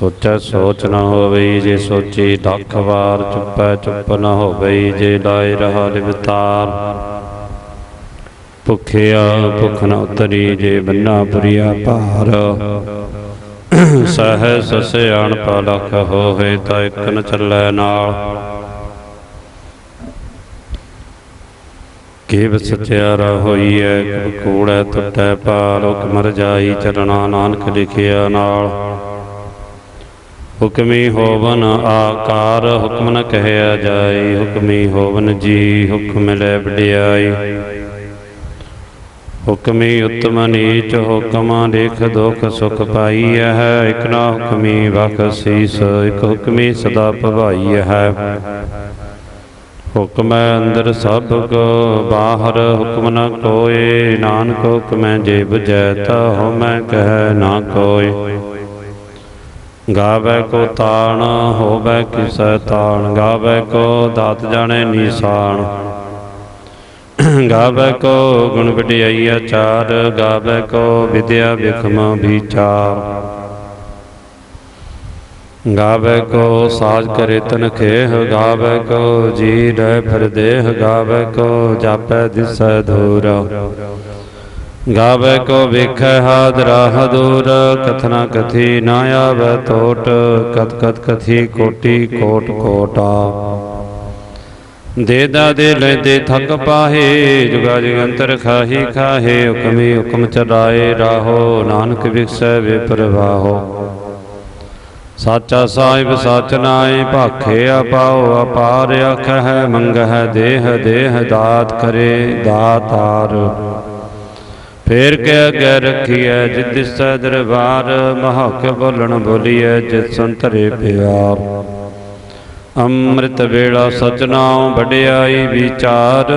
ਸੋਚੈ ਸੋਚ ਨ ਹੋਵੇ ਜੇ ਸੋਚੀ ਲੱਖ ਵਾਰ ਚੁੱਪੈ ਚੁੱਪ ਨ ਹੋਵੇ ਜੇ ਲਾਇ ਰਹਾ ਲਿਵਤਾਰ। ਭੁਖਿਆ ਭੁਖ ਨ ਉਤਰੀ ਜੇ ਬੰਨਾ ਪੁਰੀਆ ਭਾਰ। ਸਹਿ ਸਸਿਆਣ ਪਲਖ ਹੋਵੇ ਤਾਂ ਇਕ ਨ ਚੱਲੈ ਨਾਲ। ਕੇਵ ਸਚਿਆਰਾ ਹੋਈਐ ਕੂੜੈ ਟੁੱਟੈ ਪਾਲੋਕ ਮਰ ਜਾਈ ਚਰਣਾ ਨਾਨਕ ਲਿਖਿਆ ਨਾਲ। ਹੁਕਮੀ ਹੋਵਨ ਆਕਾਰ, ਹੁਕਮ ਨ ਕਹਿਆ ਜਾਏ। ਹੁਕਮੀ ਹੋਵਨ ਜੀ, ਹੁਕਮ ਲੈ ਵਡਿਆਈ। ਹੁਕਮੀ ਉਤਮ ਨੀਚ, ਹੁਕਮ ਦੇਖ ਦੁਖ ਸੁਖ ਪਾਈ ਹੈ। ਇਕ ਨਾ ਹੁਕਮੀ ਵਖ ਸੀਸ, ਇਕ ਹੁਕਮੀ ਸਦਾ ਭਵਾਈ ਹੈ। ਹੁਕਮ ਅੰਦਰ ਸਭ ਕੋ, ਬਾਹਰ ਹੁਕਮ ਨ ਕੋਏ। ਨਾਨਕ ਹੁਕਮੈ ਜੇ 부ਜੈ ਤਾ ਹਉਮੈ ਕਹਿ ਨਾ ਕੋਏ। ਗਾਵੇ ਕੋ ਤਾਣ, ਹੋਵੇ ਕਿਸੈ ਤਾਣ, ਗਾਵੇ ਕੋ ਦਾਤ ਜਾਣੈ ਨੀਸਾਨ। ਗਾਵੇ ਕੋ ਗੁਣ ਵਡਿਆਈ ਆਚਾਰ, ਗਾਵੇ ਕੋ ਵਿਦਿਆ ਵਿਖਮ ਵਿਚਾਰ। ਗਾਵੇ ਕੋ ਸਾਜ ਕਰੇ ਤਨ ਖੇਹ, ਗਾਵੇ ਕੋ ਜੀ ਰਹਿ ਫਿਰ ਦੇਹ, ਗਾਵੇ ਕੋ ਜਾਪੈ ਦਿਸੈ ਧੂਰ। ਗਾਵੇ ਕੋ ਵੇਖੈ ਹਾਦਰਾ ਹਦੂਰ ਕਥਨਾ ਕਥੀ ਨਾ ਆਵੈ ਟੋਟ ਕਤ ਕਤ ਕਥੀ ਕੋਟੀ ਕੋਟ ਕੋਟਾ। ਦੇ ਲੈਦੇ ਥਕ ਪਾਹੇ, ਜੁਗਾ ਜਗੰਤਰ ਖਾਹੀ ਖਾਹੇ, ਹੁਕਮੀ ਹੁਕਮ ਚਲਾਏ ਰਾਹੋ, ਨਾਨਕ ਵਿਖਸੈ ਵੇ ਪ੍ਰਵਾਹੋ ਸਾਚਾ ਸਾਹਿਬ ਸਚ ਨਾਏ ਭਾਖੇ ਆਪਾਓ ਅਪਾਰ ਅਖਹਿ ਮੰਗਹਿ ਦੇਹ ਦੇਹ ਦਾਤ ਕਰੇ ਦਾਤਾਰ। ਫੇਰ ਕੇ ਅਗੇ ਰਖੀਐ, ਜਿਤ ਦਿਸੈ ਦਰਬਾਰ ਮਹਕ ਬੋਲਣ ਬੋਲੀਐ, ਜਿਤ ਸੰਤਰੇ ਪਿਆਰ। ਅੰਮ੍ਰਿਤ ਵੇਲਾ ਸਚਨਾਉ ਵਡਿਆਈ ਵਿਚਾਰ,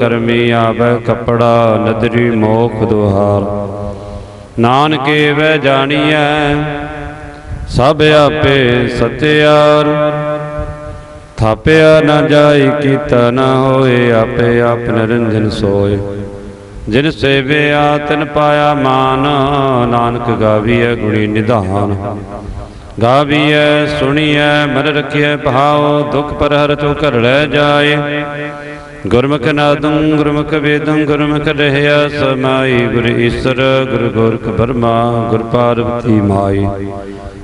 ਕਰਮੀ ਆਵੈ ਕਪੜਾ, ਨਦਰੀ ਮੋਖ ਦੁਹਾਰ। ਨਾਨਕੇ ਵੈ ਜਾਣੀਐ, ਸਭ ਆਪੇ ਸਤਿਆਰ। ਥਾਪਿਆ ਨਾ ਜਾਈ, ਕੀਤਾ ਨਾ ਹੋਏ, ਆਪੇ ਆਪ ਨਿਰੰਜਨ ਸੋਏ। ਜਿਨ ਸੇਵਿਆ ਤਿਨ ਪਾਇਆ ਮਾਨ, ਨਾਨਕ ਗਾਵੀਐ ਗੁਣੀ ਨਿਧਾਨ। ਗਾਵੀਐ, ਸੁਣੀਐ, ਮਨ ਰਖਿਐ, ਭਾਉ, ਦੁਖ ਪਰ ਹਰ ਤੋ ਘਰ ਲੈ ਜਾਏ। ਗੁਰਮੁਖ ਨਾਦੰ, ਗੁਰਮੁਖ ਵੇਦੰ, ਗੁਰਮੁਖ ਰਹਿਆ ਸਮਾਈ ਗੁਰ ਈਸਰ, ਗੁਰ ਗੋਰਖ ਬਰਮਾ, ਗੁਰ ਪਾਰਵਤੀ ਮਾਈ।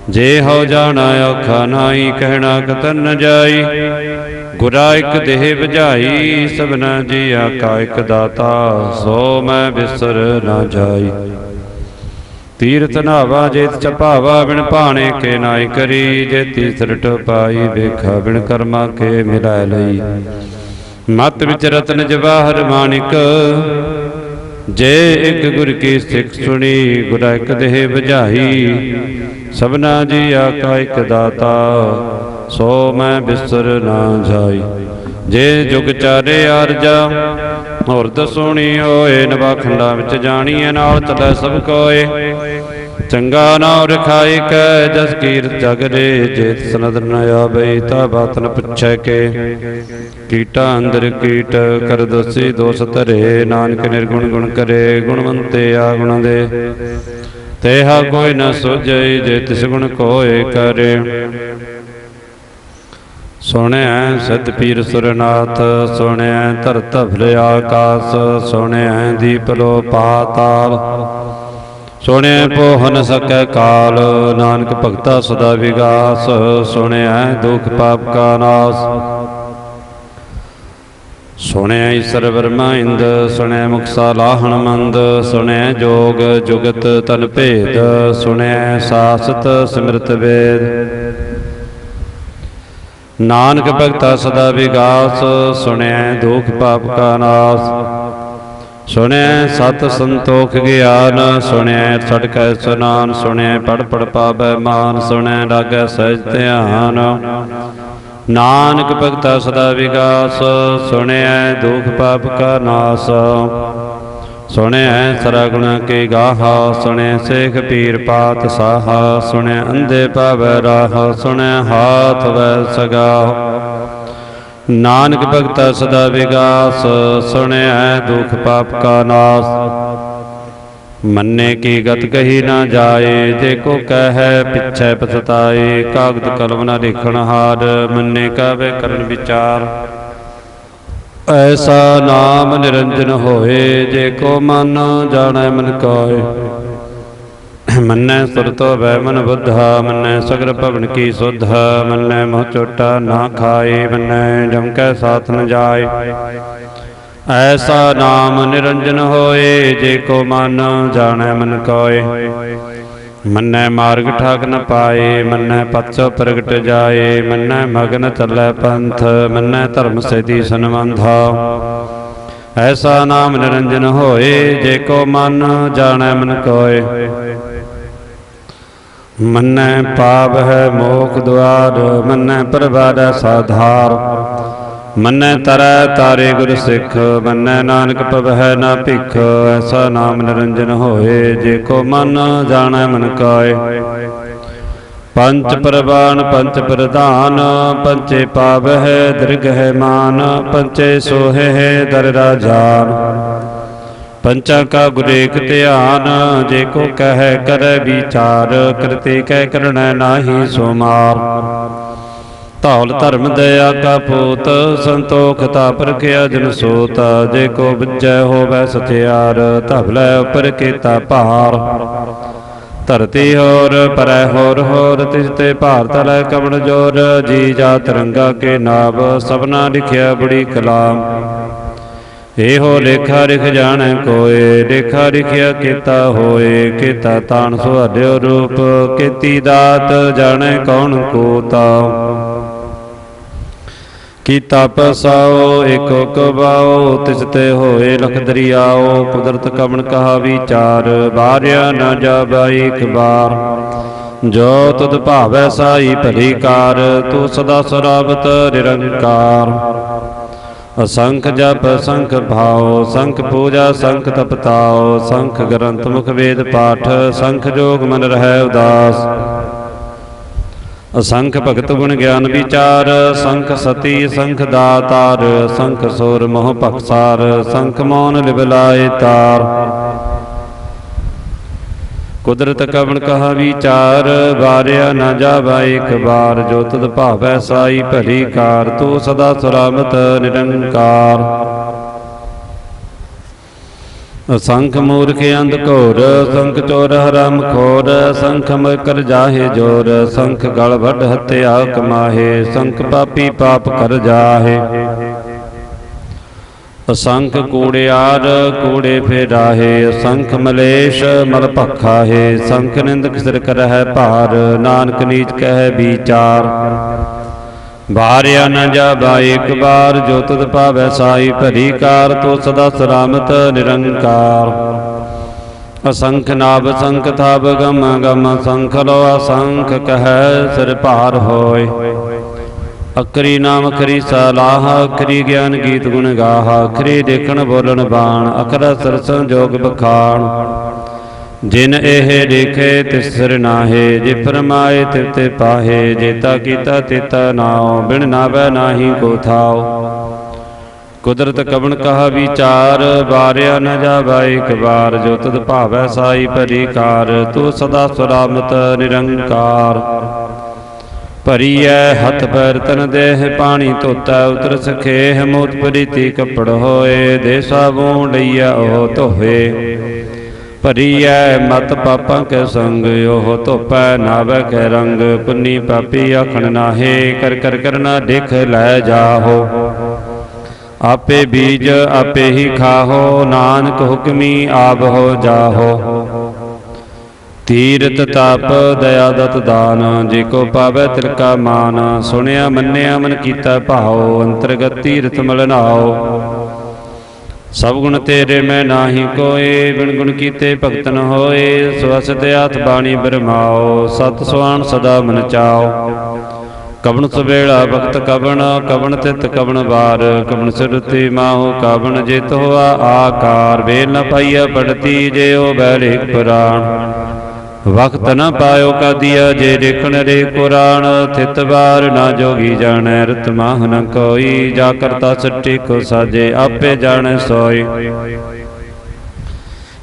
ਜੇ ਹੋ ਜਾਣਾ ਔਖਾ ਨਾਹੀ, ਕਹਿਣਾ ਕਤਨ ਜਾਈ। ਗੁਰਾ ਇਕ ਦੇਹ 부ਝਾਈ ਸਭਨਾ ਜੀ ਆਕਾ ਇਕ ਦਾਤਾ, ਸੋ ਮੈਂ ਬਿਸਰ ਨਾ ਜਾਈ। ਤੀਰਥ ਨਾਵਾ ਜੇਤ ਚਪਾਵਾ, ਬਿਨ ਭਾਣੇ ਕੇ ਨਾਈ ਕਰੀ। ਜੇ ਤੀਸਰ ਟਪਾਈ ਵੇਖਾ, ਬਿਨ ਕਰਮਾ ਕੇ ਮਿਲਾਇ ਲਈ। ਮਤ ਵਿੱਚ ਰਤਨ ਜਵਾਹਰ ਮਾਨਿਕ, ਜੇ ਇੱਕ ਗੁਰ ਕੀ ਸਿੱਖ ਸੁਣੀ, ਗੁਰਾ ਇਕ ਦੇਹ 부ਝਾਈ ਸਭਨਾ ਜੀ ਆਕਾ ਇਕ ਦਾਤਾ ਸੋ ਮੈਂ ਬਿਸਰ ਨਾ ਜਾਈ। ਜੇ ਜੁਗ ਚਾਰੇ ਅਰਜਾ ਹੋਰ ਦਸੋਣੀ ਹੋਏ ਨਵਾਖੰਡਾ ਵਿੱਚ ਜਾਣੀਐ, ਨਾਲ ਤਲੈ ਸਭ ਕੋਏ। ਚੰਗਾ ਨਾਮ ਰਖਾਈ ਕੈ, ਜਸ ਕੀਰਤ ਜਗ ਰੇ ਜੇਤ ਸਨਦ ਨ ਆਵੇ, ਤਾ ਬਾਤ ਨ ਪੁੱਛੈ ਕੇ। ਕੀਟਾ ਅੰਦਰ ਕੀਟ, ਕਰ ਦੋਸੀ ਦੋਸ ਧਰੇ, ਨਾਨਕ ਨਿਰਗੁਣ ਗੁਣ ਕਰੇ, ਗੁਣਵੰਤੇ ਆ ਗੁਣ ਦੇ। ਤੇਹਾ ਕੋਈ ਨ ਸੁਝੈ, ਜੇ ਤਿਸ ਗੁਣ ਕੋਏ ਕਰੇ। ਸੁਣਿਆ ਸਤ ਪੀਰ ਸੁਰਨਾਥ ਸੁਣਿਆ ਧਰਤ ਭਲੇ ਆਕਾਸ ਸੁਣਿਆ ਦੀਪ ਲੋ ਪਾਤਾਲ। ਸੁਣਿਆ ਪੋਹ ਨ ਸਕੈ ਕਾਲ, ਨਾਨਕ ਭਗਤਾ ਸਦਾ ਵਿਗਾਸ ਸੁਣਿਆ ਦੁਖ ਪਾਪ ਕਾ ਨਾਸ। ਸੁਣਿਆ ਈਸ਼ਰ ਵਰਮਾ ਇੰਦ ਸੁਣਿਆ ਮੁਕਸਾ ਲਾਹਣ ਮੰਦ ਸੁਣਿਆ ਜੋਗ ਜੁਗਤ ਤਨ ਭੇਦ ਸੁਣਿਆ ਸਾਸਤ ਸਿਮਰਤ ਵੇਦ। ਨਾਨਕ ਭਗਤਾ ਸਦਾ ਵਿਗਾਸ ਸੁਣਿਆ ਦੁਖ ਪਾਪ ਕਾ ਨਾਸ। ਸੁਣੈ ਸਤ ਸੰਤੋਖ ਗਿਆਨ ਸੁਣਿਆ ਛੜਕੈ ਸੁਨਾਨ ਸੁਣੈ ਪੜ ਪੜ ਪਾਵੈ ਮਾਨ ਸੁਣੈ ਲਾਗੈ ਸਹਿਜ ਧਿਆਨ। ਨਾਨਕ ਭਗਤਾ ਸਦਾ ਵਿਗਾਸ ਸੁਣਿਆ ਦੁਖ ਪਾਪ ਕਾ ਨਾਸ। ਸੁਣਿਆ ਸਰਗੁਣ ਕੇ ਗਾਹਾ ਸੁਣਿਆ ਸੇਖ ਪੀਰ ਪਾਤ ਸਾਹਾ ਸੁਣਿਆ ਅੰਧੇ ਪਾਵੈ ਰਾਹ ਸੁਣਿਆ ਹਾਥ ਵੈ ਸਗਾ ਨਾਨਕ ਭਗਤਾ ਸਦਾ ਵਿਗਾਸ ਸੁਣਿਆ ਦੁਖ ਪਾਪ ਕਾ ਨਾਸ। ਮੰਨੇ ਕੀ ਗਤ ਕਹੀ ਨਾ ਜਾਏ, ਜੇ ਕੋ ਕਹੈ ਪਿਛੈ ਪਛਤਾਏ, ਕਾਗਦ ਕਲਮ ਨਾ ਲਿਖਣ ਹਾਰ, ਮੰਨੇ ਕਾਵੇ ਕਰਨ ਵਿਚਾਰ। ਐਸਾ ਨਾਮ ਨਿਰੰਜਨ ਹੋਏ, ਜੇ ਕੋ ਮਨ ਜਾਣੈ ਮਨ ਕੋਇ ਮੰਨੈ ਸੁਰਤੋ ਵੈ ਮਨ ਬੁੱਧਾ, ਮੰਨੈ ਸਗਰ ਭਵਨ ਕੀ ਸੁਧਾ, ਮੰਨੈ ਮੋਹ ਚੋਟਾ ਨਾ ਖਾਏ, ਮੰਨੈ ਜਮ ਕੈ ਸਾਥ ਨ ਜਾਏ। ਐਸਾ ਨਾਮ ਨਿਰੰਜਨ ਹੋਏ, ਜੇ ਕੋ ਮਨ ਜਾਣੈ ਮਨ ਕੋਇ ਮੰਨੈ ਮਾਰਗ ਠਾਕ ਨ ਪਾਏ ਮੰਨੈ ਪਤਸੋ ਪ੍ਰਗਟ ਜਾਏ ਮੰਨੈ ਮਗਨ ਚੱਲੈ ਪੰਥ ਮੰਨੈ ਧਰਮ ਸੇਤੀ ਸੰਬੰਧਾ ਐਸਾ ਨਾਮ ਨਿਰੰਜਨ ਹੋਏ ਜੇ ਕੋ ਮਨ ਜਾਣੈ ਮਨ ਕੋਇ ਮੰਨੈ ਪਾਪ ਹੈ ਮੋਖ ਦੁਆਰ ਮੰਨੈ ਪ੍ਰਭਾਦੈ ਸਾਧਾਰ। ਮੰਨੈ ਤਰੈ ਤਾਰੇ ਗੁਰ ਸਿੱਖ, ਮੰਨੈ ਨਾਨਕ ਪਵਹਿ ਨਾ ਭਿਖ, ਐਸਾ ਨਾਮ ਨਿਰੰਜਨ ਹੋਏ, ਜੇ ਕੋ ਮਨ ਜਾਣੈ ਮਨ ਕਾਇ ਪੰਚ ਪ੍ਰਵਾਨ, ਪੰਚ ਪ੍ਰਧਾਨ, ਪੰਚੇ ਪਾਵਹਿ, ਦਰਗਹਿ ਮਾਨ, ਪੰਚੇ ਸੋਹੇ ਦਰ ਰਾਜਾਨ ਪੰਚਾ ਕਾ ਗੁਰੇਕ ਧਿਆਨ, ਜੇ ਕੋ ਕਹੈ ਕਰੈ ਵਿਚਾਰ, ਕਰਤੇ ਕਹਿ ਕਰਣੈ ਨਾਹੀ ਸੋ ਮਾਰ ਧੌਲ ਧਰਮ ਦਇਆ ਕਾ ਪੂਤ ਸੰਤੋਖ ਤਾ ਪਰਖਿਆ ਜਨ ਸੋਤ, ਜੇ ਕੋ ਬੁੱਝੈ ਹੋਵੈ ਸਤਿਆਰ ਧਵਲੇ ਉਪਰ ਕੀਤਾ ਭਾਰ। ਧਰਤੀ ਹੋਰ, ਪਰੈ ਹੋਰ ਹੋਰ, ਤਿਸ ਤੇ ਭਾਰ ਤਲੈ ਕਵਣ ਜੋਰ, ਜੀ ਜਾ ਤਿਰੰਗਾ ਕੇ ਨਾਭ ਸਭਨਾ ਲਿਖਿਆ ਬੜੀ ਕਲਾਮ। ਇਹੋ ਲੇਖਾ ਲਿਖ ਜਾਣੈ ਕੋਏ, ਲੇਖਾ ਲਿਖਿਆ ਕੀਤਾ ਹੋਏ, ਕੀਤਾ ਤਾਣ ਸੁਹਾਰਿਓ ਰੂਪ, ਕੀਤੀ ਦਾਤ ਜਾਣੈ ਕੌਣ ਕੋਤਾ। ਕੀਤਾ ਪਸਾਓ, ਇਕ ਕਬਾਓ ਤਿਸ ਤੇ ਹੋਏ ਲਖ ਦਰਿਆਓ, ਕੁਦਰਤ ਕਵਣ ਕਹਾ ਵਿਚਾਰ ਬਾਰਿਆ ਨਾ ਜਾਬਾਈ ਇੱਕ ਬਾਰ ਜੋ ਤੁਧ ਭਾਵੈ ਸਾਈ ਭਲੀ ਕਾਰ, ਤੂੰ ਸਦਾ ਸਰਾਵਤ ਨਿਰੰਕਾਰ। ਅਸੰਖ ਜਪ, ਸੰਖ ਭਾਉ, ਸੰਖ ਪੂਜਾ, ਸੰਖ ਤਪਤਾਉ, ਸੰਖ ਗ੍ਰੰਥ ਮੁਖ ਵੇਦ ਪਾਠ, ਸੰਖ ਜੋਗ ਮਨ ਰਹਿ ਉਦਾਸ। ਅਸੰਖ ਭਗਤ ਗੁਣ ਗਿਆਨ ਵਿਚਾਰ, ਸੰਖ ਸਤੀ, ਸੰਖ ਦਾਤਾਰ, ਸੰਖ ਸੋਰ ਮੋਹ ਭਖਸਾਰ, ਸੰਖ ਮੌਨ ਲਿਬਲਾਏ ਤਾਰ। ਕੁਦਰਤ ਕਵਣ ਕਹਾ ਵਿਚਾਰ, ਵਾਰਿਆ ਨਾ ਜਾਵਾ ਇੱਕ ਬਾਰ ਜੋ ਤਦ ਭਾਵੈ ਸਾਈ ਭਲੀ ਕਾਰ, ਤੂੰ ਸਦਾ ਸੁਰਾਮਤ ਨਿਰੰਕਾਰ। ਸੰਖ ਮੂਰਖ ਅੰਧ ਘੋਰ, ਸੰਖ ਚੋਰ ਹਰਾਮ ਖੋਰ ਸੰਖ ਮਕਰ ਜਾਹੇ ਜੋਰ, ਸੰਖ ਗਲ ਵੱਢ ਹਤਿਆ ਕਮਾਹੇ, ਸੰਖ ਪਾਪੀ ਪਾਪ ਕਰ ਜਾਹੇ। ਅਸੰਖ ਕੂੜਿਆਰ ਕੂੜੇ ਫੇਰਾਹੇ, ਅਸੰਖ ਮਲੇਸ਼ ਮਲ ਭਖਾਹੇ, ਸੰਖ ਨਿੰਦਕ ਸਿਰ ਕਰਹਿ ਭਾਰ, ਨਾਨਕ ਨੀਚ ਕਹਿ ਵਿਚਾਰ। ਬਾਰਿਆ ਨ ਜਾਬਾ, ਇੱਕ ਬਾਰ ਜੋ ਤਦ ਪਾਵੈ ਸਾਈ, ਭਰੀ ਕਾਰ ਤੋ ਸਦਾ ਸਲਾਮਤ ਨਿਰੰਕਾਰ। ਅਸੰਖ ਨਾਭ ਸੰਖ ਥਾਪ ਗਮ ਗਮ ਸੰਖ ਲੋ ਅਸੰਖ ਕਹੈ ਸਿਰ ਭਾਰ ਹੋਏ। ਅਕਰੀ ਨਾਮ ਅਕਰੀ ਸਲਾਹ, ਅਕਰੀ ਗਿਆਨ ਗੀਤ ਗੁਣ ਗਾਹ, ਅਕਰੀ ਦੇਖਣ ਬੋਲਣ ਬਾਣ, ਅਕਰ ਸਰਸੰ ਜੋਗ ਬਖਾਣ। ਜਿਨ ਇਹ ਦੇਖੇ ਤਿਸ ਸਿਰ ਨਾਹੇ, ਜੇ ਫਰਮਾਏ ਤਿਵ ਪਾਹੇ, ਜੇਤਾ ਕੀਤਾ ਤੇਤਾ ਨਾਉ, ਬਿਨ ਨਾਵੈ ਨਾਹੀ ਕੋ ਥਾਉ। ਕੁਦਰਤ ਕਵਣ ਕਹਾ ਵਿਚਾਰ ਬਾਰਿਆ ਨ ਜਾਵਾ ਇੱਕ ਬਾਰ ਜੋ ਤਦ ਭਾਵੈ ਸਾਈ ਭਰੀ ਕਾਰ ਤੂੰ ਸਦਾ ਸਲਾਮਤ ਨਿਰੰਕਾਰ। ਭਰੀਐ ਹੱਥ ਪੈਰ ਤਨ ਦੇਹ ਪਾਣੀ ਧੋਤਾ, ਉਤਰ ਸਖੇਹ ਮੋਤ ਪ੍ਰੀਤੀ ਕੱਪੜ ਹੋਏ, ਦੇਸਾ ਸਾਬੂ ਲਈਆ ਉਹ ਧੋਏ ਭਰੀਐ ਮਤ ਪਾਪਾਂ ਕੇ ਸੰਗ, ਉਹ ਧੋਪੈ ਨਾਵੇ ਕੇ ਰੰਗ, ਪੁੰਨੀ ਪਾਪੀ ਆਖਣ ਨਾਹੇ, ਕਰ ਕਰ ਕਰਨਾ ਦੇਖ ਲੈ ਜਾਹੋ। ਆਪੇ ਬੀਜ ਆਪੇ ਹੀ ਖਾਹੋ, ਨਾਨਕ ਹੁਕਮੀ ਆਪ ਹੋ ਜਾਹੋ। ਤੀਰਤ ਤਪ ਦਇਆ ਦਤ ਦਾਨ, ਜੇ ਕੋ ਪਾਵੈ ਤਿਲਕਾ ਮਾਨ, ਸੁਣਿਆ ਮੰਨਿਆ ਮਨ ਕੀਤਾ ਭਾਉ, ਅੰਤਰਗਤ ਤੀਰਥ ਮਲਨਾਓ ਸਭ ਗੁਣ ਤੇਰੇ ਮੈਂ ਨਾਹੀ ਕੋਏ, ਬਿਨ ਗੁਣ ਕੀਤੇ ਭਗਤ ਨ ਹੋਏ। ਸਵਸਤ ਆਤ ਬਾਣੀ ਬਰਮਾਓ, ਸਤ ਸੁਆਨ ਸਦਾ ਮਨ ਚਾਓ। ਕਵਣ ਸਵੇਲਾ ਭਗਤ ਕਵਣ ਕਵਣ ਤਿਤ ਕਵਣ ਵਾਰ। ਕਵਣ ਸਿਰਤੀ ਮਾਹੋ ਕਵਣ ਜਿਤ ਹੋਆ ਆਕਾਰ। ਵੇਲ ਨ ਪਾਈਆ ਪੜਤੀ, ਜੇ ਜਿਉ ਬੈਲੇਕ ਪੁਰਾਣ। ਵਕਤ ਨ ਪਾਇਓ ਕਾਦੀਆ ਜੇ ਦੇਖਣ ਰੇ ਕੁਰਾਨ, ਥਿਤ ਨਾ ਜੋਗੀ ਜਾਣੈ, ਰਤ ਮਾਹ ਨ ਕੋਈ। ਜਾ ਕਰਤਾ ਸੱਚੀ ਕੋ ਸਾਜੇ, ਆਪੇ ਜਾਣੈ ਸੋਈ।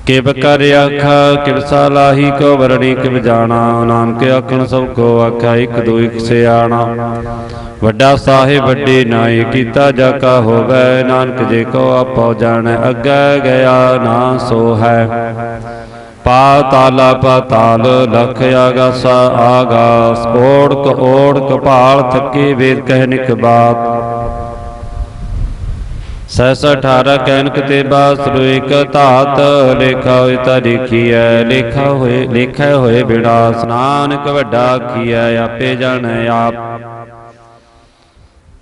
ਕਿਵ ਕਰ ਆਖਾ ਕਿਵ ਸਾਲਾਹੀ ਕੋ ਵਰਣੀ ਕਿਵ ਜਾਣਾ। ਨਾਨਕ ਆਖਣ ਸਭ ਕੋ ਆਖਾ, ਇੱਕ ਦੋ ਇਕ ਸਿਆਣਾ। ਵੱਡਾ ਸਾਹਿਬ, ਵੱਡੇ ਨਾਈ, ਕੀਤਾ ਜਾ ਕਾ ਹੋਵੇ। ਨਾਨਕ ਜੇ ਕੋ ਆਪੋ ਜਾਣੈ, ਅੱਗੇ ਗਿਆ ਨਾ ਸੋ ਹੈ ਪਾਤਾਲਾ ਪਾਤਾਲ ਲਖ ਆਗਾਸਾ ਆਗਾਸ, ਓੜਕ ਓੜਕ ਭਾਲ ਥੱਕੇ ਵੇਦ ਕਹਿ ਨਿਕ ਬਾਤ। ਸੈਸ 18 ਕੈਨਕ ਤੇ ਬਾਸਰੋ ਇਕ ਧਾਤ, ਲੇਖਾ ਹੋਏ ਤਾਂ ਦੇਖੀਐ ਲੇਖਾ ਹੋਏ ਲੇਖਾ ਹੋਏ ਬਿੜਾ ਸਨਾਨਕ ਵੱਡਾ ਕੀਐ ਆਪੇ ਜਾਣ ਆਪ।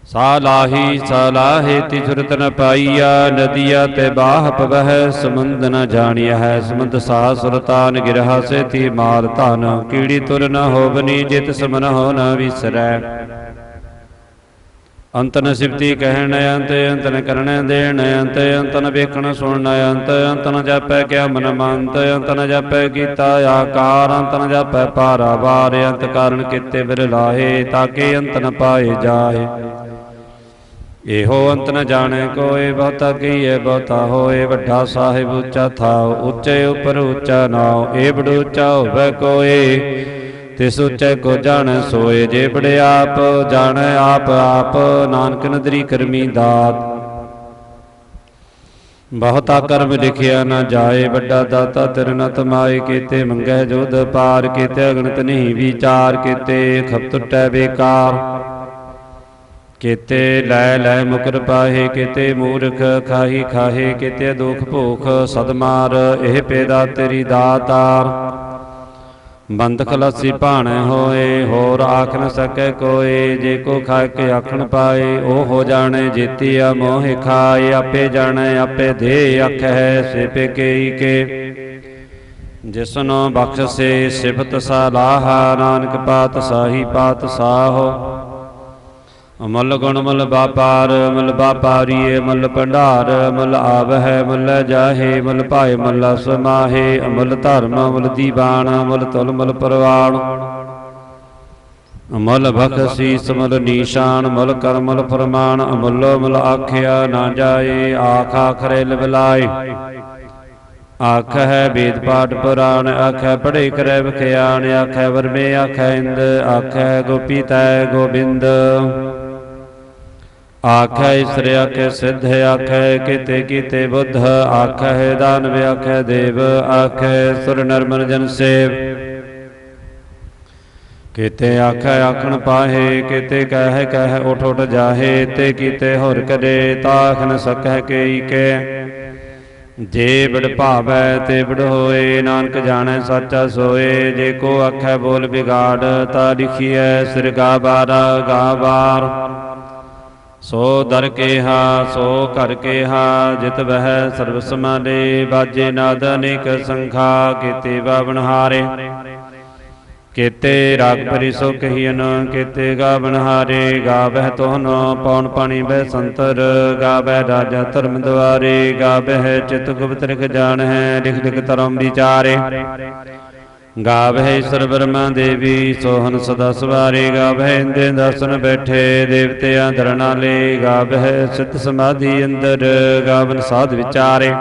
ਸਾਲਾਹੀ ਸਾਲਾਹੇ ਤੀ ਸੁਰਤ ਨ ਪਾਈਆ, ਨਦੀਆ ਤੇ ਬਾਹ ਪਵਹਿ, ਸਮੁੰਦ ਨ ਜਾਣਿਆ ਹੈ ਸਮੁੰਦ ਸਾਹ ਸੁਰਤਾਨ ਗਿਰਹਾ ਸੇ ਤੀ ਧਨ, ਕੀੜੀ ਤੁਰ ਨ ਹੋਵਨੀ, ਜਿਤ ਸਮਨ ਹੋ ਨ ਵਿਸਰੈ। ਅੰਤ ਨ ਸਿਫਤੀ ਕਹਿਣ ਅੰਤ ਅੰਤ ਕਰਨ ਦੇਣ ਅੰਤ ਅੰਤਨ ਵੇਖਣ ਸੁਣਨ ਅੰਤ ਅੰਤਨ ਨ ਜਾਪੈ ਕਿਆ ਮਨ ਮੰਤ ਅੰਤਨ ਨ ਜਾਪੈ ਕੀਤਾ ਆਕਾਰ ਅੰਤਨ ਨ ਜਾਪੈ ਪਾਰਾਵਾਰ ਅੰਤ ਕਾਰਨ ਕੀਤੇ ਬਿਰ ਲਾਹੇ ਤਾਕੇ ਅੰਤਨ ਪਾਏ ਜਾਏ ਇਹੋ ਅੰਤ ਨ ਜਾਣੈ ਕੋਏ ਬਹੁਤਾ ਕੀਏ ਬਹੁਤਾ ਹੋਏ ਵੱਡਾ ਸਾਹਿਬ ਉੱਚਾ ਥਾਉ, ਉੱਚੇ ਉਪਰ ਉੱਚਾ ਨਾਉ ਏ ਬੜ ਉੱਚਾ ਹੋਵੇ ਕੋਏ ਤਿਸ ਉੱਚੇ ਕੋ ਜਾਣੈ ਸੋਏ ਜੇ ਬੜ ਆਪ ਜਾਣੈ, ਆਪ ਆਪ ਨਾਨਕ ਨਦਰੀ ਕਰਮੀ ਦਾਤ। ਬਹੁਤਾ ਕਰਮ ਲਿਖਿਆ ਨਾ ਜਾਏ, ਵੱਡਾ ਦਾਤਾ ਤੇਰੇ ਨ ਤਮਾਏ, ਕੀਤੇ ਮੰਗੈ ਜੋਧ ਪਾਰ, ਕੀਤੇ ਅਗਣਤ ਨਹੀਂ ਵਿਚਾਰ, ਕੀਤੇ ਖਪ ਟੁੱਟੈ ਬੇਕਾਰ। ਕੀਤੇ ਲੈ ਲੈ ਮੁਕਰ ਪਾਹੇ, ਕਿਤੇ ਮੂਰਖ ਖਾਹੀ ਖਾਹੇ, ਕੀਤੇ ਦੁਖ ਭੂਖ ਸਦਮਾਰ, ਇਹ ਪੇਦਾ ਤੇਰੀ ਦਾਤਾਰ। ਬੰਦ ਖਲਾਸੀ ਭਾਣੇ ਹੋਏ, ਹੋਰ ਆਖ ਨ ਸਕੈ ਕੋਏ, ਜੇ ਕੋ ਖਾ ਕੇ ਆਖਣ ਪਾਏ, ਉਹ ਹੋ ਜਾਣੇ ਜੀਤੀਆ ਮੋਹਿ ਖਾਏ, ਆਪੇ ਜਾਣੇ, ਆਪੇ ਦੇ ਅੱਖ ਹੈ ਸਿਪੇ ਕੇਈ ਕੇ। ਜਿਸਨੋ ਬਖਸ਼ੇ ਸਿਫਤ ਸਲਾਹਾ ਨਾਨਕ ਪਾਤ ਸਾਹੀ ਪਾਤ ਸਾਹੋ। ਅਮਲ ਗੁਣ ਮਲ ਬਾਪਾਰ ਮਲ ਬਾਪਾਰੀਏ ਮਲ ਭੰਡਾਰ, ਮਲ ਆਵਹਿ, ਮਲ ਜਾਹੇ, ਮਲ ਭਾਏ, ਮਲ ਸਮਾਹੇ, ਅਮਲ ਧਰਮ, ਮਲ ਦੀਵਾਨ, ਮਲ ਤੁਲ, ਮਲ ਪਰਵਾਣ। ਅਮਲ ਬਖਸ਼ੀ ਸਮਲ ਨੀਸ਼ਾਨ, ਮਲ ਕਰਮਲ ਫਰਮਾਨ ਅਮਲੋ ਮਲ ਆਖਿਆ ਨਾ ਜਾਏ, ਆਖ ਆਖਰੇ ਲਵਲਾਏ। ਆਖ ਹੈ ਵੇਦ ਪਾਠ ਪੁਰਾਣ ਆਖੈ ਪੜੇ ਕਰੈ ਵਿਖਿਆਣ ਆਖੈ ਵਰਮੇ ਆਖੈ ਇੰਦ ਆਖੈ ਗੋਪੀ ਤੈ ਗੋਬਿੰਦ। ਆਖੈ ਇਸਰ ਆਖੈ ਸਿੱਧ, ਆਖੈ ਕਿਤੇ ਕੀਤੇ ਬੁੱਧ, ਆਖੈ ਦਾਨਵ, ਆਖੈ ਦੇਵ, ਆਖੈ ਸੁਰ ਨਰਮਨ ਜਨ ਸੇਵ। ਕੀਤੇ ਆਖੈ ਆਖਣ ਪਾਹੇ, ਕੀਤੇ ਕਹਿ ਕਹਿ ਉਠ ਉਠ ਜਾਹੇ, ਤੇ ਕੀਤੇ ਹੋਰ ਕਰੇ ਤਾਖ ਨ ਸਕੈ ਕੇਈ ਕੇ। ਜੇ ਬੜ ਭਾਵੈ ਤੇ ਬੜ ਹੋਏ, ਨਾਨਕ ਜਾਣੈ ਸਾਚਾ ਸੋਏ, ਜੇ ਕੋ ਆਖੈ ਬੋਲ ਬਿਗਾੜ, ਤਾ ਲਿਖੀਐ ਸਿਰ ਗਾ ਬਾਰਾ ਗਾ ਬਾਰ। ਸੋ ਦਰ ਕੇਹਾ, ਸੋ ਘਰ ਕੇਹਾ, ਜਿਤ ਬਹਿ ਸਰਬ ਸਮਾਲੇ ਬਾਜੇ ਨਾਦ ਅਨੇਕ ਸੰਖਾ, ਕੀਤੇ ਬਾਵਨ ਹਾਰੇ। ਕੀਤੇ ਰਾਗ ਪਰੀ ਸੋ ਕਹੀਨ ਕੀਤੇ ਗਾਵਨ ਹਾਰੇ। ਗਾਵਹਿ ਤੋਨ ਪੌਣ ਪਾਣੀ ਬੈ ਸੰਤਰ, ਗਾਵਹਿ ਰਾਜਾ ਧਰਮ ਦੁਆਰੇ। ਗਾਵਹਿ ਚਿਤ ਗੁਪਤ ਲਿਖ ਜਾਣ ਹੈ ਲਿਖ ਲਿਖ ਧਰਮ ਵਿਚਾਰੇ। ਗਾਵਹਿ ਈਸ਼ਰ ਬ੍ਰਹਮਾ ਦੇਵੀ, ਸੋਹਨ ਸਦਾ ਸਵਾਰੇ ਗਾਵਹਿ, ਇੰਦੇ ਦਸਨ ਬੈਠੇ ਦੇਵਤਿਆਂ ਦਰਨਾਲੇ ਗਾਵਹਿ ਸਿੱਧ ਸਮਾਧੀ ਅੰਦਰ, ਗਾਵਨ ਸਾਧ ਵਿਚਾਰੇ।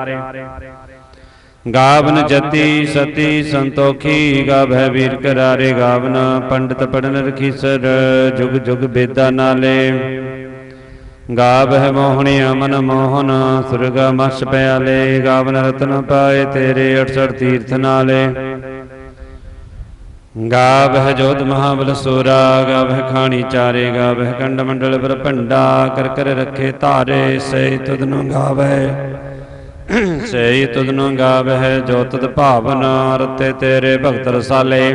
ਗਾਵਨ ਜਤੀ ਸਤੀ ਸੰਤੋਖੀ, ਗਾਵਹਿ ਵੀਰ ਕਰਾਰੇ, ਗਾਵਨ ਪੰਡਤ ਪੜਨ ਰਖੀਸਰ, ਜੁਗ ਜੁਗ ਬੇਦਾ ਨਾਲੇ। ਗਾਵਹਿ ਮੋਹਣੀ ਅਮਨ ਮੋਹਨ, ਸੁਰਗ ਮਸ ਪਿਆਲੇ, ਗਾਵਨ ਰਤਨ ਪਾਏ ਤੇਰੇ 68 ਤੀਰਥ ਨਾਲੇ। ਗਾਵਹਿ ਜੋਤ ਮਹਾਬਲ ਸੋਰਾ, ਗਾਵਹਿ ਖਾਣੀ ਚਾਰੇ, ਗਾਵਹਿ ਕੰਡ ਮੰਡਲ ਭੰਡਾ, ਕਰ ਕਰ ਰੱਖੇ ਧਾਰੇ ਸੇ ਤੁਧ ਗਾਵਹਿ। ਸੇ ਤੁਧ ਗਾਵਹਿ ਜੋ ਤਦ ਭਾਵਨ ਰਤੇ ਤੇਰੇ ਭਗਤ ਰਸਾਲੇ।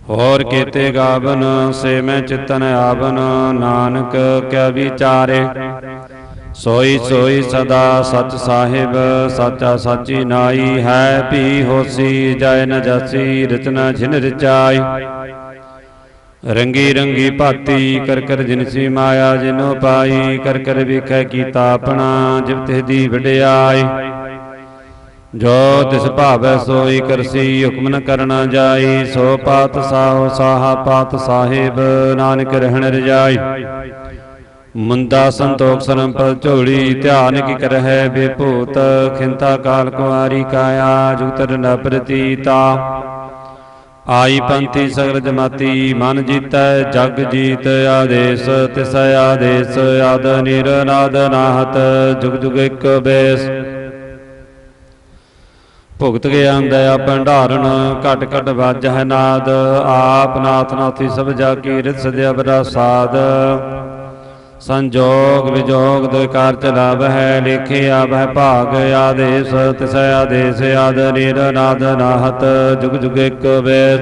ਹੋਰ ਕੀਤੇ ਗਾਵਨ, ਸੇ ਮੈਂ ਚਿਤਨ ਆਵਨ, ਨਾਨਕ ਕਿਆ ਵਿਚਾਰੇ। ਸੋਈ ਸੋਈ ਸਦਾ ਸਚ ਸਾਹਿਬ, ਸਾਚਾ ਸਾਚੀ ਨਾਈ, ਹੈ ਭੀ ਹੋਸੀ, ਜੈ ਨ ਜਾਸੀ ਰਚਨਾ ਜਿਨ ਰਚਾਈ। ਰੰਗੀ ਰੰਗੀ ਭਾਤੀ, ਕਰ ਕਰ ਜਿਨਸੀ ਮਾਇਆ ਜਿਨੋ ਪਾਈ, ਕਰ ਕਰ ਵੇਖੈ ਕੀਤਾ ਆਪਣਾ, ਜਿਵ ਦੀ ਵਡਿਆਈ। ਜੋ ਤਿਸ ਭਾਵੈ ਸੋਈ ਕਰਸੀ, ਹੁਕਮ ਨ ਕਰਨਾ ਜਾਈ, ਸੋ ਪਾਤ ਸਾਹ ਸਾਹਾ ਪਾਤ ਸਾਹਿਬ, ਨਾਨਕ ਰਹਿਣ ਰਜਾਈ। ਮੁੰਦਾ ਸੰਤੋਖ ਸਰਮ ਪਰ ਝੋਲੀ, ਧਿਆਨ ਕੀ ਕਰਹਿ ਬੇਭੂਤ ਖਿੰਤਾ ਕਾਲ ਕੁਆਰੀ ਕਾਇਆ, ਜੁਗਤਰ ਨ ਪ੍ਰਤੀਤਾ। ਆਈ ਪੰਥੀ ਸਗਲ ਜਮਾਤੀ, ਮਨ ਜੀਤੈ, ਜਗ ਜੀਤ ਆਦੇਸ, ਤਿਸ ਆਦੇਸ, ਆਦ ਨਿਰ ਨਾਹਤ, ਜੁਗ ਜੁਗ ਇਕ ਬੇਸ। ਭੁਗਤ ਗਿਆਨ ਦਇਆ ਭੰਡਾਰਨ ਘਟ ਘਟ ਵਾਜਹਿ ਨਾਦ, ਆਪ ਨਾਥ ਨਾਥੀ ਸਭ ਜਾ ਕੀ ਰਿਤ ਸਦਿਆ ਬਰਾ ਸਾਧ ਸੰਜੋਗ ਵਿਜੋਗ ਦੁਇ ਕਾਰ ਚਲਾਵਹਿ, ਲਿਖੇ ਆਵਹਿ ਭਾਗ, ਆਦੇਸ, ਤਿਸ ਆਦੇਸ, ਆਦ ਨੀਰ ਨਾਦ ਨਾਹਤ, ਜੁਗ ਜੁਗ ਇਕ ਵੇਸ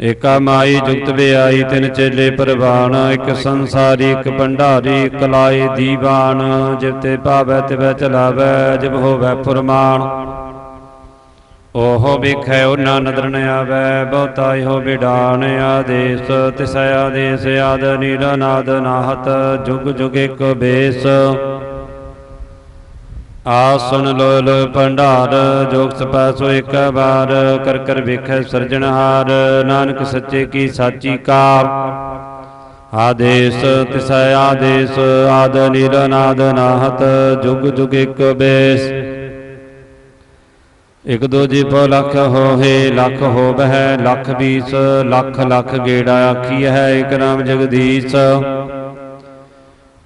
ਏਕਾ ਮਾਈ ਜੁਗਤ ਵਿਆਈ, ਤਿਨ ਚੇਲੇ ਪਰਵਾਨ, ਇੱਕ ਸੰਸਾਰੀ, ਇੱਕ ਭੰਡਾਰੀ, ਇਕ ਲਾਏ ਦੀਵਾਨ, ਜਿਵ ਤੇ ਭਾਵੈ ਤਿਵੈ ਚਲਾਵੈ, ਜਿਵ ਹੋਵੈ ਫੁਰਮਾਨ। ਓਹੋ ਵਿਖੈ ਉਹਨਾਂ ਨਦਰ ਨ ਆਵੈ, ਬਹੁਤਾ ਇਹੋ ਵਿਡਾਨ ਆਦੇਸ, ਤਿਸ ਆਦੇਸ ਆਦ ਨੀਲ ਨਾਦ ਨਾਹਤ, ਜੁਗ ਜੁਗ ਇਕ ਬੇਸ। ਆਸਨ ਲੋ ਭੰਡਾਰ, ਜੋਗ ਸਪੈ ਸੋ ਇੱਕ ਵਾਰ, ਕਰ ਕਰ ਵੇਖੈ ਸਿਰਜਣਹਾਰ ਨਾਨਕ ਸੱਚੇ ਕੀ ਸਾਚੀ ਕਾ ਆਦੇਸ, ਤਿਸ ਆਦੇਸ ਆਦ ਨੀਲ ਨਾਦ ਨਾਹਤ, ਜੁਗ ਜੁਗ ਇਕ ਬੇਸ। ਇਕ ਦੋ ਜੀ ਪੋ ਲਖ ਹੋਏ ਲਖ ਹੋਬਹਿ ਲੱਖ ਬੀਸ ਲੱਖ ਲੱਖ ਗੇੜਾ ਆਖੀ ਹੈ ਇਕ ਨਾਮ ਜਗਦੀਸ਼।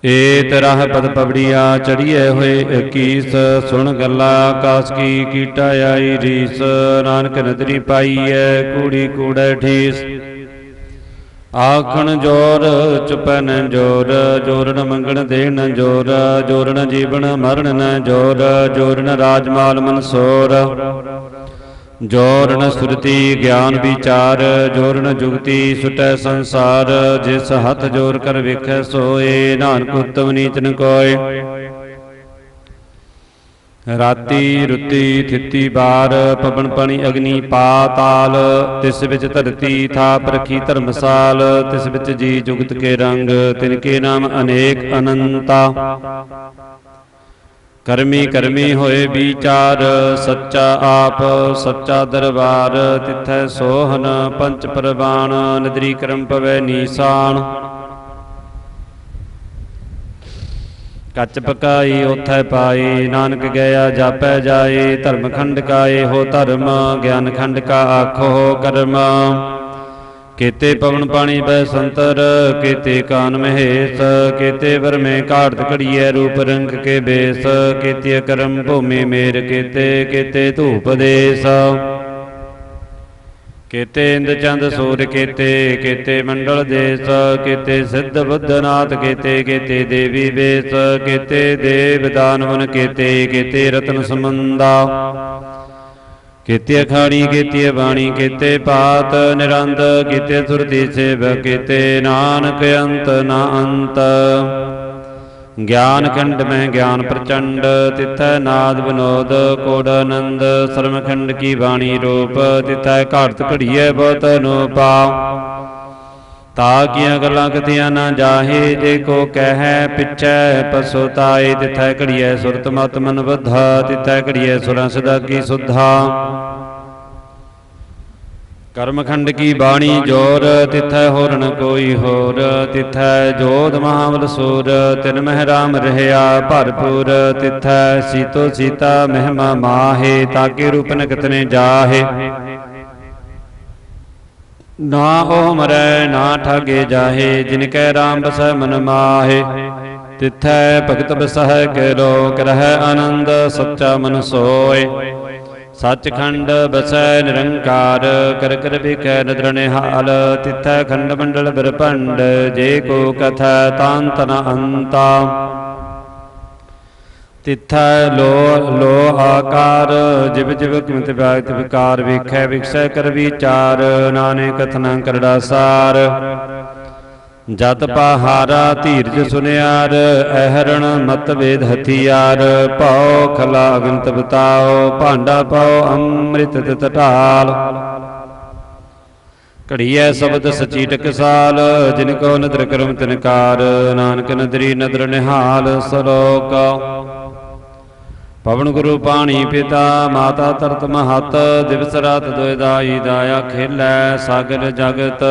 ਏ ਤਰਹ ਪਦ ਪਵੜੀਆ ਚੜੀਏ ਹੋਏ ਇਕੀਸ, ਸੁਣ ਗੱਲਾਂ ਆਕਾਸ ਕੀ ਕੀਟਾ ਆਈ ਰੀਸ, ਨਾਨਕ ਨਦਰੀ ਪਾਈਐ, ਕੂੜੀ ਕੂੜੈ ਠੀਸ। ਆਖਣ ਜੋਰ, ਚੁਪਨ ਜੋਰ ਜੋਰਨ ਮੰਗਣ ਦੇਣ ਜੋਰ ਜੋਰਨ ਜੀਵਨ ਮਰਨ ਨ ਜੋਰ ਜੋਰਨ ਰਾਜਮਾਲ ਮਨਸੋਰ ਜੋਰਨ ਸੁਰਤੀ ਗਿਆਨ ਵਿਚਾਰ ਜੋਰਨ ਜੁਗਤੀ ਸੁਟੈ ਸੰਸਾਰ, ਜਿਸ ਹੱਥ ਜੋਰ ਕਰ ਵੇਖੈ ਸੋਏ, ਨਾਨਕ ਉਤਮ ਨੀਚਨ ਕੋਏ। ਰਾਤੀ ਰੁੱਤੀ ਥਿੱਤੀ ਬਾਰ ਪਵਨ ਪਾਣੀ ਅਗਨੀ ਪਾਤਾਲ ਤਿਸ ਵਿੱਚ ਧਰਤੀ ਥਾਪ ਰਖੀ ਧਰਮਸਾਲ, ਤਿਸ ਵਿੱਚ ਜੀ ਜੁਗਤ ਕੇ ਰੰਗ, ਤਿਨ ਕੇ ਨਾਮ ਅਨੇਕ ਅਨੰਤਾ। ਕਰਮੀ ਕਰਮੀ ਹੋਏ ਵਿਚਾਰ, ਸੱਚਾ ਆਪ, ਸੱਚਾ ਦਰਬਾਰ, ਤਿਥੈ ਸੋਹਨ ਪੰਚ ਪ੍ਰਵਾਨ ਨਦਰੀ ਕਰਮ ਪਵੈ ਨੀਸਾਨ ਕੱਚ ਪਕਾਈ, ਉਥੈ ਪਾਈ, ਨਾਨਕ ਗਿਆ, ਜਾਪੈ ਜਾਏ ਧਰਮ ਖੰਡ ਕਾਏ ਹੋ ਧਰਮ ਗਿਆਨ ਖੰਡ ਕਾ ਆਖੋ ਕਰਮ। ਕੀਤੇ ਪਵਨ ਪਾਣੀ ਬੈ ਸੰਤਰ, ਕੀਤੇ ਕਾਨ ਮਹੇਸ਼, ਕੀਤੇ ਵਰਮੇ ਘਾੜਤ ਘੜੀਐ ਰੂਪ ਰੰਗ ਕੇ ਬੇਸ, ਕੀਤੇ ਕਰਮ ਭੂਮੀ ਮੇਰ ਕੀਤੇ ਕੀਤੇ ਧੂਪ ਦੇਸ। ਕੀਤੇ ਇੰਦ ਚੰਦ ਸੂਰ ਕੀਤੇ ਕੀਤੇ ਮੰਡਲ ਦੇਸ, ਕੀਤੇ ਸਿੱਧ ਬੁੱਧਨਾਥ, ਕੀਤੇ ਕੀਤੇ ਦੇਵੀ ਵੇਸ ਕੀਤੇ ਦੇਵ ਦਾਨਵਨ, ਕੀਤੇ ਕੀਤੇ ਰਤਨ ਸਮੰਦਾ ਕੀਤੇ ਅਖਾਣੀ, ਕੀਤੇ ਬਾਣੀ, ਕੀਤੇ ਪਾਤ ਨਿਰੰਦ, ਕੀਤੇ ਸੁਰਤੀ ਸੇਵ ਕੀਤੇ ਨਾਨਕ ਅੰਤ, ਨਾ ਅੰਤ। ਗਿਆਨ ਖੰਡ ਮਹਿ ਗਿਆਨ ਪ੍ਰਚੰਡ ਤਿਥੈ ਨਾਦ ਵਿਨੋਦ ਕੋੜ ਆਨੰਦ ਸਰਮ ਖੰਡ ਕੀ ਬਾਣੀ ਰੂਪ ਤਿਥੈ ਘਾੜਤ ਘੜੀਐ ਬਹੁਤ ਅਨੂਪਾ। ਤਾ ਕੀਆਂ ਗੱਲਾਂ ਕਥੀਆਂ ਨਾ ਜਾਹੇ ਜੇ ਕੋ ਕਹਿ ਪਿਛੈ ਪਸੁਤਾਏ ਤਿਥੈ ਘੜੀਐ ਸੁਰਤ ਮਤ ਮਨ ਵਧਾ ਤਿਥੈ ਘੜੀਐ ਸੁਰਾਂ ਸਦਾ ਕੀ ਸੁਧਾ। ਕਰਮਖੰਡ ਕੀ ਬਾਣੀ ਜੋਰ, ਤਿਥੈ ਹੋਰ ਨ ਕੋਈ ਹੋਰ, ਤਿਥੈ ਜੋਧ ਮਹਾਬਲ ਸੂਰ, ਤਿਨ ਮਹਿ ਰਾਮ ਰਹਿਆ ਭਰਪੂਰ, ਤਿਥੈ ਸੀਤੋ ਸੀਤਾ ਮਹਿਮਾ ਮਾਹੇ, ਤਾਕੇ ਰੂਪ ਨ ਕਤਨੇ ਜਾਹੇ। ਨਾ ਉਹ ਮਰੈ, ਨਾ ਠਾਗੇ ਜਾਹੇ, ਜਿਨ ਕੈ ਰਾਮ ਬਸੈ ਮਨ ਮਾਹੇ। ਤਿਥੈ ਭਗਤ ਬਸਹਿ ਕੇ ਲੋਕ ਰਹਿ ਆਨੰਦ, ਸੱਚਾ ਮਨ ਸੋਏ ਸੱਚਖੰਡ ਬਸੈ ਨਿਰੰਕਾਰ, ਕਰ ਕਰ ਵਿਖੈ ਨਦਰ ਨਿਹਾਲ ਖੰਡ ਮੰਡਲ ਬ੍ਰਹੰਡ ਜੇ ਕੋ ਕਥੈ ਤਾਂਤ ਨ ਅੰਤਾ। ਤਿਥੈ ਲੋ ਲੋ ਆਕਾਰ, ਜਿਵ ਜਿਵ ਕਿਮਤ ਵਿਆਗਤ ਵਿਕਾਰ, ਵੇਖੈ, ਵਿਖਸੈ ਕਰ ਵਿਚਾਰ, ਨਾਨਕ ਕਥਨਾ ਕਰੜਾ ਸਾਰ। ਜਤ ਪਹਾਰਾ ਧੀਰਜ ਸੁਨਿਆਰ ਐਹਰਣ ਮਤ ਵੇਦ ਹਥਿਆਰ ਭਉ ਖਲਾ ਅਗੰਤ ਬਤਾਓ, ਭਾਂਡਾ ਪਾਓ ਅੰਮ੍ਰਿਤ ਤਿਤ ਢਾਲ। ਘੜੀਐ ਸ਼ਬਦ ਸਚੀ ਟਕਸਾਲ, ਜਿਨ ਕੋ ਨਦਰ ਕਰਮ ਤਿਨਕਾਰ ਨਾਨਕ ਨਦਰੀ ਨਦਰ ਨਿਹਾਲ ਸਲੋਕ। ਪਵਨ ਗੁਰੂ ਪਾਣੀ ਪਿਤਾ, ਮਾਤਾ ਤਰਤ ਮਹਤ, ਦਿਵਸ ਰਾਤ ਦੁਇ ਦਾਈ, ਦਾਇਆ ਖੇਲੈ ਸਾਗਰ ਜਗਤ।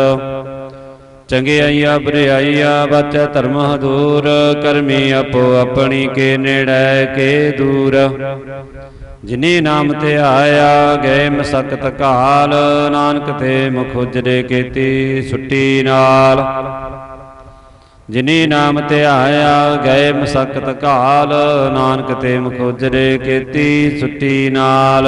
ਚੰਗਿਆਈਆ ਬਰਿਆਈਆ ਬਚੈ ਧਰਮ ਦੂਰ ਕਰਮੀ ਆਪੋ ਆਪਣੀ ਕੇ ਨੇੜੈ, ਕੇ ਦੂਰ। ਜਿਨੀ ਨਾਮ ਤੇ ਆਇਆ, ਗਏ ਮਸਕਤ ਕਾਲ, ਨਾਨਕ ਤੇ ਮੁਖ ਉਜਰੇ ਕੀਤੀ ਛੁੱਟੀ ਨਾਲ। ਜਿਨੀ ਨਾਮ ਤੇ ਆਇਆ, ਗਏ ਮਸਕਤ ਕਾਲ, ਨਾਨਕ ਤੇ ਮੁਖ ਉਜਰੇ ਕੀਤੀ ਛੁੱਟੀ ਨਾਲ।